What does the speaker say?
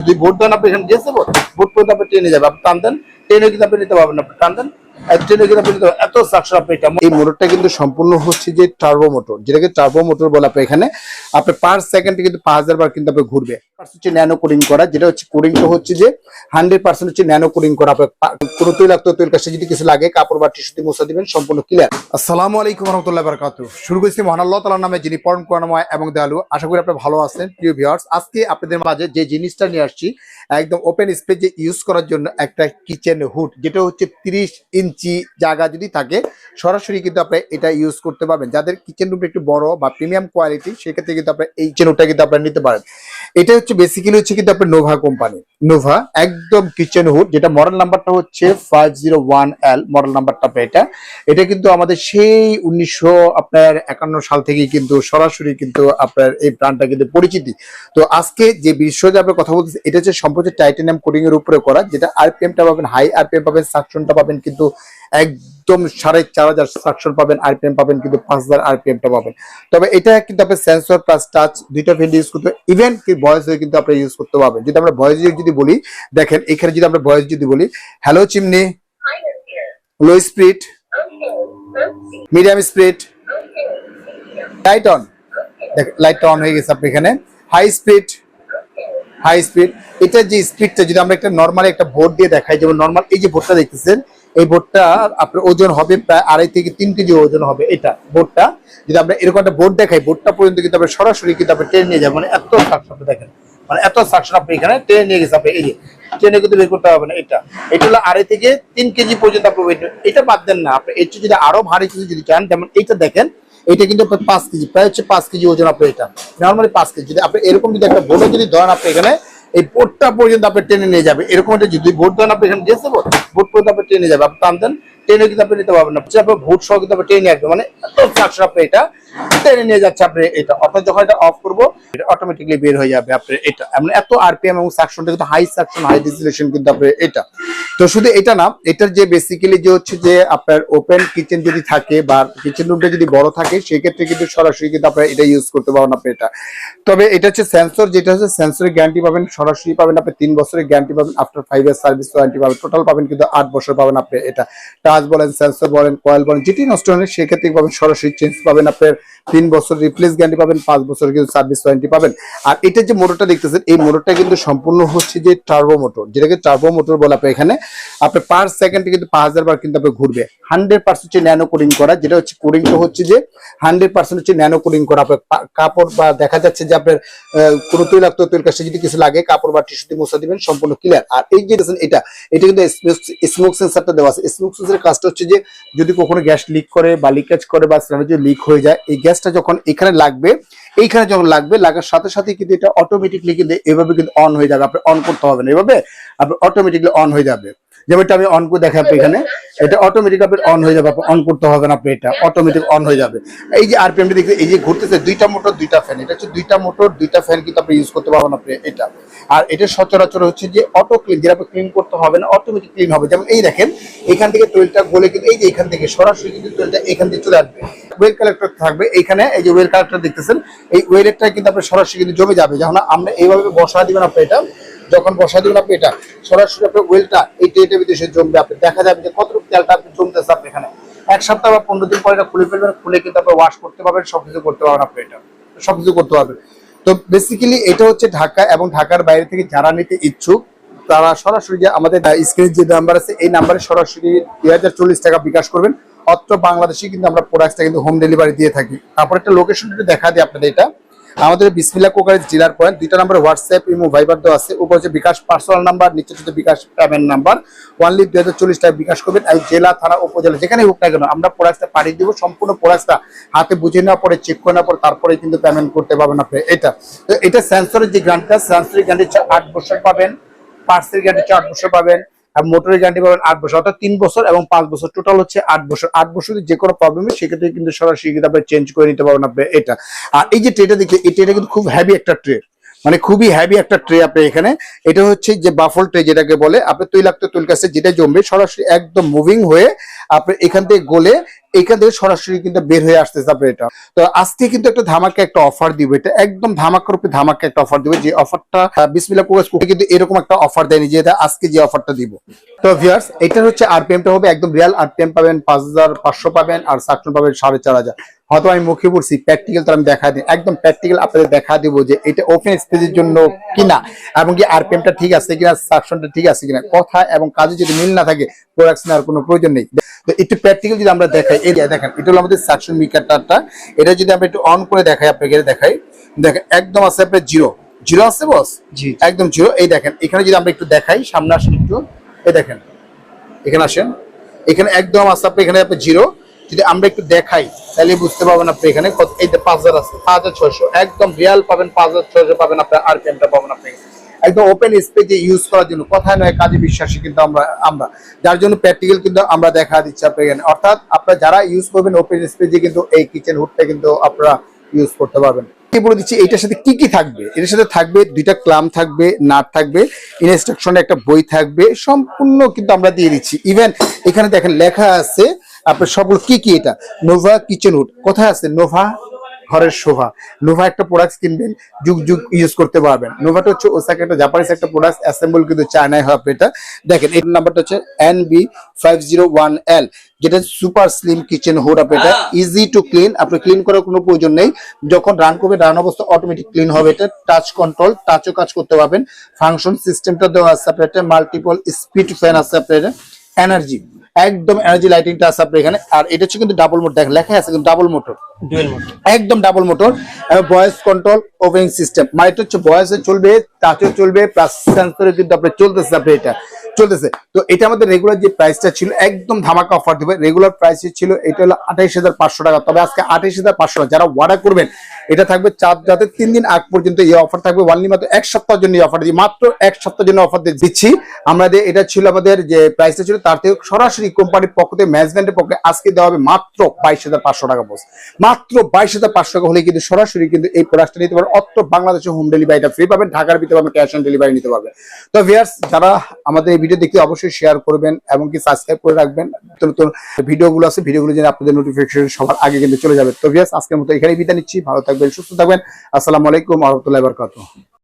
যদি ভোট দেন আপনি এখানে দিয়েছে ভোট ভোট পর্যন্ত আপনি ট্রেনে যাবে আপনি টান দেন। ট্রেনে কিন্তু আপনি নিতে পারবেন আপনি টান দেন। এত সাকসেস আপনি এই মোটরটা কিন্তু সম্পূর্ণ হচ্ছে যে টার্বো মোটর যেটাকে টার্বো মোটর বলে আপনি এখানে। আপনি পার সেকেন্ডে কিন্তু পাঁচ হাজার বার কিন্তু আপনি ঘুরবে। হচ্ছে ন্যানো কোডিং করা যেটা হচ্ছে কোডিংটা হচ্ছে যে হান্ড্রেড পার্সেন্ট হচ্ছে ন্যানো কোডিং করা। কোনো তৈলাক্ত তৈল কাছে যদি কিছু লাগে কাপড় বা টিস্যুতে মুছা দিবেন সম্পূর্ণ ক্লিয়ার আসসালামু আলাইকুম রহমতুল্লাহ বারকাত শুরু করছি মহান আল্লাহ তালার নামে যিনি পরম করুণাময় এবং দয়ালু। আশা করি আপনি ভালো আছেন প্রিয় ভিউয়ার্স আজকে আপনাদের মাঝে যে জিনিসটা নিয়ে আসছি একদম ওপেন স্পেস ইউজ করার জন্য একটা কিচেন হুড যেটা হচ্ছে তিরিশ ইঞ্চি জায়গা যদি থাকে, সরাসরি কিন্তু আপনি এটা ইউজ করতে পারবেন। যাদের কিচেন রুমটা একটু বড় বা প্রিমিয়াম কোয়ালিটি সেক্ষেত্রে কিন্তু আপনি এই কিচেন হুডটা কিন্তু আপনারা নিতে পারেন। এটা হচ্ছে বেসিক্যালি হচ্ছে কিন্তু আপনার নোভা কোম্পানি নোভা একদম কিচেন হুড যেটা মডেল নাম্বারটা হচ্ছে five zero one L model নাম্বারটা এটা। এটা কিন্তু আমাদের সেই উনিশশো আপনার একান্ন সাল থেকেই কিন্তু সরাসরি কিন্তু আপনার এই ব্র্যান্ডটা কিন্তু পরিচিতি। তো আজকে যে বিষয়ে আমরা কথা বলতেছি, এটা হচ্ছে সম্প্রতি টাইটানিয়াম কোডিং এর উপরে করা, যেটা আরপিএমটা পাবেন হাই আরপিএম পাবেন সাকশনটা পাবেন কিন্তু একদম সাড়ে চার হাজার সাকশন পাবেন আরপিএম পাবেন, কিন্তু পাঁচ হাজার আরপিএমটা পাবেন। তবে এটা কিন্তু আপনি সেন্সর প্লাস টাচ দুইটা ফিল্ড ইউজ করতে ইভেন কি ভয়েস কিন্তু আপনি ইউজ করতে পারবেন। যদি আমরা ভয়েস যদি বলি, দেখেন এখানে যদি আমরা ভয়েস যদি বলি hello chimney low speed medium speed. Light on লাইটটা অন হয়ে গেছে আপনি এখানে। হাই স্পিড হাই স্পিড এটা যে স্পিডটা যদি আমরা একটা নর্মাল একটা বোর্ড দিয়ে দেখাই, যেমন নর্মাল এই যে বোর্ডটা দেখতেছেন এই বোর্ডটা আপনার ওজন হবে প্রায় আড়াই থেকে তিন কেজি ওজন হবে এটা বোর্ডটা। যদি আমরা এরকম একটা বোর্ড দেখাই, বোর্ডটা পর্যন্ত কিন্তু আমরা সরাসরি কিন্তু আপনি ট্রেন নিয়ে যাবেন। মানে এত সাকশন দেখেন। মানে এত সাকশন আপনি এখানে ট্রেন নিয়ে গেছে আপনি। এই যে ট্রেনে কিন্তু বের করতে হবে না এটা। এটা হলো আড়াই থেকে তিন কেজি পর্যন্ত আপনি এটা বাদ দেন না আপনি। এর যদি আরও ভারী কিছু যদি চান, যেমন এইটা দেখেন এটা কিন্তু আপনার পাঁচ কেজি, প্রায় হচ্ছে পাঁচ কেজি ওজন আপনার এটা। নর্মালি পাঁচ কেজি। যদি আপনি এরকম যদি একটা বোর্ডে যদি ধরেন আপনি এখানে এই বোর্ডটা পর্যন্ত আপনি টেনে নিয়ে যাবে। এরকম একটা যদি বোর্ড দেন, আপনি এখানে বোর্ড পর্যন্ত আপনি টেনে যাবে। আপনি টান দেন টেনে কিন্তু আপনি নিতে পারবেন না। আপনার ভোট সহ কিন্তু আপনি টেনে আসবে। মানে এত সাকসেস আপনি এটা। টেনে নিয়ে যাচ্ছে আপনি এটা। অর্থাৎ যখন এটা অফ করব, এটা অটোমেটিকলি বের হয়ে যাবে আপনার এটা। মানে এত আরপিএম এবং সাকশনটা কিন্তু হাই সাকশন হাই ডিসিলেশন কিন্তু আপনার এটা। তো শুধু এটা না, এটার যে বেসিক্যালি যে হচ্ছে যে আপনার ওপেন কিচেন যদি থাকে বা কিচেন রুমটা যদি বড় থাকে, সেক্ষেত্রে কিন্তু সরাসরি কিন্তু আপনার এটা ইউজ করতে পারবেন আপনি এটা। তবে এটা হচ্ছে সেন্সর যেটা হচ্ছে সেন্সরের গ্যারান্টি পাবেন। সরাসরি পাবেন আপনি তিন বছরের গ্যারান্টি পাবেন। After five year service warranty পাবেন। টোটাল পাবেন কিন্তু আট বছর পাবেন আপনি এটা। টাচ বলেন সেন্সর বলেন কয়েল বলেন, যেটি নষ্ট হলে সেক্ষেত্রে পাবেন সরাসরি চেঞ্জ পাবেন আপনার তিন বছর রিপ্লেস গ্যারান্টি পাবেন, পাঁচ বছর কিন্তু সার্ভিস ওয়ারেন্টি পাবেন। আর এটা যে মোটরটা দেখতেছেন, এই মোটরটা কিন্তু সম্পূর্ণ হচ্ছে যে টার্বো মোটর যেটাকে টার্বো মোটর বলে আপনি এখানে। আপনি পার সেকেন্ডে কিন্তু পাঁচ হাজার বার কিন্তু আপনি ঘুরবে। হান্ড্রেড পার্সেন্ট হচ্ছে ন্যানো কোডিং করা, যেটা হচ্ছে কোডিংটা হচ্ছে যে হান্ড্রেড পার্সেন্ট হচ্ছে ন্যানো কোডিং করা। আপনার কাপড় বা দেখা যাচ্ছে যে আপনার কোনো তৈলাক্ত তৈল কাছে যদি কিছু লাগে, কাপড় বা টিস্যুতে মুছা দিবেন, সম্পূর্ণ ক্লিয়ার আর এই যে এটা এটা কিন্তু স্মোক সেন্সারটা দেওয়া আছে। স্মোক সেন্সারের কাজটা হচ্ছে যে, যদি কখনো গ্যাস লিক করে বা লিকেজ করে বা সিলিন্ডার যদি লিক হয়ে যায়, এই গ্যাসটা যখন এখানে লাগবে, এইখানে যখন লাগবে, লাগার সাথে সাথে কিন্তু এটা অটোমেটিকলি কিন্তু এভাবে কিন্তু অন হয়ে যাবে। আপনি অন করতে হবে না। এভাবে আপনি অটোমেটিকলি অন হয়ে যাবে। যেমনটা আমি অন করে দেখাবো এখানে, এটা অটোমেটিক আপনি অন হয়ে যাবে। আপনি অন করতে হবে না আপনি এটা। অটোমেটিক অন হয়ে যাবে। এই যে আরপিএমটা দেখতে, এই যে ঘুরতেছে, দুইটা মোটর দুইটা ফ্যান এটা হচ্ছে দুইটা মোটর দুইটা ফ্যান কিন্তু আপনি ইউজ করতে পারবেন আপনি এটা। আর এটা সচরাচর হচ্ছে যে অটো ক্লিন যেটা ক্লিন করতে হবে না অটোমেটিক ক্লিন হবে। যেমন এই দেখেন, এখান থেকে তৈলটা গলে কিন্তু এই যে এখান থেকে সরাসরি কিন্তু তৈলটা এখান থেকে চলে আসবে। ওয়েল কালেক্টর থাকবে, এখানে এই যে ওয়েল কালেক্টর দেখতেছেন, এই ওয়েলেরটা কিন্তু আপনি সরাসরি কিন্তু জমে যাবে। যখন আমরা এইভাবে বসা দিবেন আপনি এটা, যখন বসা দিবেন আপনি এটা, সরাসরি আপনার ওয়েলটা এই ভিতরে সে জমবে। আপনি দেখা যাবে যে কতটুকু তেলটা আপনি জমতেছে আপনি এখানে। এক সপ্তাহ বা পনেরো দিন পরে এটা খুলে ফেলবেন, খুলে কিন্তু আপনি ওয়াশ করতে পারবেন, সবকিছু করতে পারবেন আপনি এটা। সবকিছু করতে পারবেন। তো বেসিক্যালি এটা হচ্ছে ঢাকা এবং ঢাকার বাইরে থেকে যারা নিতে ইচ্ছুক, তারা সরাসরি যে আমাদের স্ক্রিনের যে নাম্বার আছে, এই নাম্বারে সরাসরি দুই হাজার চল্লিশ টাকা বিকাশ করবেন। অত্র বাংলাদেশে কিন্তু আমরা প্রোডাক্টটা কিন্তু হোম ডেলিভারি দিয়ে থাকি। তারপর একটা লোকেশন দেখা দিই আপনাদের এটা। আমাদের বিসমিল্লা কোকারেজ জেলার পয়েন্ট, দুইটা নাম্বার হোয়াটসঅ্যাপ ইমো ভাইবার দেওয়া আছে। উপর হচ্ছে বিকাশ পার্সোনাল নাম্বার নিচে হচ্ছে বিকাশ পেমেন্ট নাম্বার ওয়ানলি দুই হাজার চল্লিশ টাকা বিকাশ করবেন আর জেলা, থানা, উপজেলা যেখানে হোক না কেন, আমরা প্রোডাক্টটা পাঠিয়ে দিব, সম্পূর্ণ প্রোডাক্টটা হাতে বুঝে নেওয়ার পরে চেক করে নেওয়ার পর তারপরে কিন্তু পেমেন্ট করতে পারবেন আপনি। এটা, তো এটা সেন্সরের যে গ্রান্টটা সেন্সরের গ্রান্ট আট বছর পাবেন পার্সের গ্যারান্টি হচ্ছে আট বছর পাবেন। আর মোটরের গ্যারান্টি পাবেন আট বছর, অর্থাৎ তিন বছর এবং পাঁচ বছর। টোটাল হচ্ছে আট বছর। আট বছর যে কোনো প্রবলেম সেক্ষেত্রে কিন্তু সরাসরি কিন্তু আপনি চেঞ্জ করে নিতে পারবেন আপনি এটা। আর এই যে ট্রেটা দেখলে, এই ট্রেটা কিন্তু খুব হ্যাভি একটা ট্রে মানে খুবই হ্যাভি একটা ট্রে আপনি এখানে। এটা হচ্ছে যে বাফল ট্রে যেটাকে বলে, আপনি তৈলাক্ত তৈলকাছে যেটা জমবে সরাসরি একদম মুভিং হয়ে আপনি এখান থেকে গলে এখান থেকে সরাসরি কিন্তু বের হয়ে আসতেছে আপনার এটা। তো আজকে কিন্তু একটা ধামাকা একটা অফার দিব। এটা একদম ধামাকার উপরে ধামাকা একটা অফার দিবে। যে অফারটা বিসমিল্লাহ প্রকাশ কুকি কিন্তু এরকম একটা অফার দেয়নি যে এটা আজকে যে অফারটা দিব। তো ভিউয়ার্স এটা হচ্ছে আরপিএমটা হবে একদম রিয়াল আরপিএম পাবেন, পাঁচ হাজার পাঁচশো পাবেন আর সাকশন পাবেন সাড়ে চার হাজার। হয়তো আমি মুখে পড়ছি প্র্যাকটিক্যাল তো আমি দেখা দিই। একদম প্র্যাকটিক্যাল আপনাদের দেখা দিব যে এটা ওপেন স্পেসের জন্য কিনা এবং কি আরপিএমটা ঠিক আছে কিনা সাকশনটা ঠিক আছে কিনা। কথা এবং কাজে যদি মিল না থাকে প্রোডাক্ট নেওয়ার কোনো প্রয়োজন নেই। তো একটু প্র্যাকটিক্যাল যদি আমরা দেখাই এই দেখেন এটা হলো আমাদের সাকশন মিটারটা এটা যদি আমরা একটু অন করে দেখাই আপনাকে দেখাই। দেখেন একদম আছে আপনার জিরো জিরো আছে বস জি একদম জিরো এই দেখেন এখানে যদি আমরা একটু দেখাই সামনে আসেন একটু। এই দেখেন এখানে আসেন। এখানে একদম আছে আপনি এখানে আপনি জিরো যদি আমরা একটু দেখাই, তাহলে বুঝতে পারবেন আপনি এখানে কত, এই পাঁচ হাজার আছে, পাঁচ হাজার ছয়শো, একদম রিয়াল পাবেন, পাঁচ হাজার ছয়শো পাবেন আপনার আরপিএমটা পাবেন আপনি। একদম ওপেন স্পেসে ইউজ করার জন্য কথায় নয়, কাজে বিশ্বাসী কিন্তু আমরা আমরা। যার জন্য প্র্যাকটিক্যাল কিন্তু আমরা দেখা দিচ্ছি আপনি এখানে। অর্থাৎ আপনারা যারা ইউজ করবেন ওপেন স্পেসে কিন্তু এই কিচেন হুডটা কিন্তু আপনারা ইউজ করতে পারবেন। বলে দিচ্ছি এটার সাথে কি কি থাকবে? এটার সাথে থাকবে দুইটা ক্লাম থাকবে, নাট থাকবে ইনস্ট্রাকশনে একটা বই থাকবে, সম্পূর্ণ কিন্তু আমরা দিয়ে দিচ্ছি। ইভেন এখানে দেখেন লেখা আছে আপনার সবগুলো কি কি এটা? নোভা কিচেন হুড কোথায় আছে? নোভা ঘরের শোভা। নোভা একটা প্রোডাক্ট কিনবেন যুগ যুগ ইউজ করতে পারবেন। নোভাটা হচ্ছে ওসাকা একটা জাপানিজ একটা প্রোডাক্ট অ্যাসেম্বল কিন্তু চায়নায় হবে এটা। দেখেন এই নাম্বারটা হচ্ছে N B five zero one L যেটা সুপার স্লিম কিচেন হুড আপনি এটা। ইজি টু ক্লিন আপনি ক্লিন করার কোনো প্রয়োজন নেই। যখন রান করবে রান অবস্থা অটোমেটিক ক্লিন হবে এটা। টাচ কন্ট্রোল টাচও কাজ করতে পারবেন। ফাংশন সিস্টেমটা দেওয়া আছে আপনার এটা। মাল্টিপল স্পিড ফ্যান আছে আপনার এনার্জি একদম এনার্জি লাইটিংটা আছে আপনার এখানে। আর এটা হচ্ছে কিন্তু ডাবল মোটর দেখেন লেখা আছে কিন্তু ডাবল মোটর একদম double motor voice control opening system মানে এটা হচ্ছে ভয়েসে চলবে টাচে চলবে প্লাস সেন্সরে কিন্তু আপনার চলতেছে আপনি এটা। চলতেছে। তো এটা আমাদের রেগুলার যে প্রাইসটা ছিল, একদম ধামাকা অফার দেবে। রেগুলার প্রাইস ছিল, এটা হলো আঠাইশ হাজার পাঁচশো টাকা। তবে আজকে আঠাইশ হাজার পাঁচশো টাকা। যারা অর্ডার করবেন, এটা থাকবে চার, যাতে তিন দিন আগ পর্যন্ত এই অফার থাকবে। ওয়ানলি মাত্র এক সপ্তাহের জন্য এই অফার দিই মাত্র এক সপ্তাহের জন্য অফার দিচ্ছি। আমাদের এটা ছিল আমাদের যে প্রাইসটা ছিল, তার থেকে সরাসরি কোম্পানির পক্ষ থেকে ম্যানেজমেন্টের পক্ষে আজকে দেওয়া হবে মাত্র বাইশ হাজার পাঁচশো টাকা বস মাত্র বাইশ হাজার পাঁচশো টাকা হলে কিন্তু সরাসরি কিন্তু এই প্রোডাক্টটা নিতে পারবেন। অত্র বাংলাদেশে হোম ডেলিভারিটা ফ্রি পাবেন। ঢাকার ভিতরে পাবেন ক্যাশ অন ডেলিভারি নিতে পারবেন। তো ভিয়ার্স যারা আমাদের এই ভিডিও দেখতে অবশ্যই শেয়ার করবেন এমনকি সাবস্ক্রাইব করে রাখবেন। নতুন নতুন ভিডিওগুলো আছে, ভিডিওগুলো যেন আপনাদের নোটিফিকেশন সবার আগে কিন্তু চলে যাবে। তো ভিয়াস আজকের মতো এখানেই বিদায় নিচ্ছি। ভালো থাকবেন, সুস্থ থাকবেন। আসসালামু আলাইকুম আহমতুল্লাহ বরকাত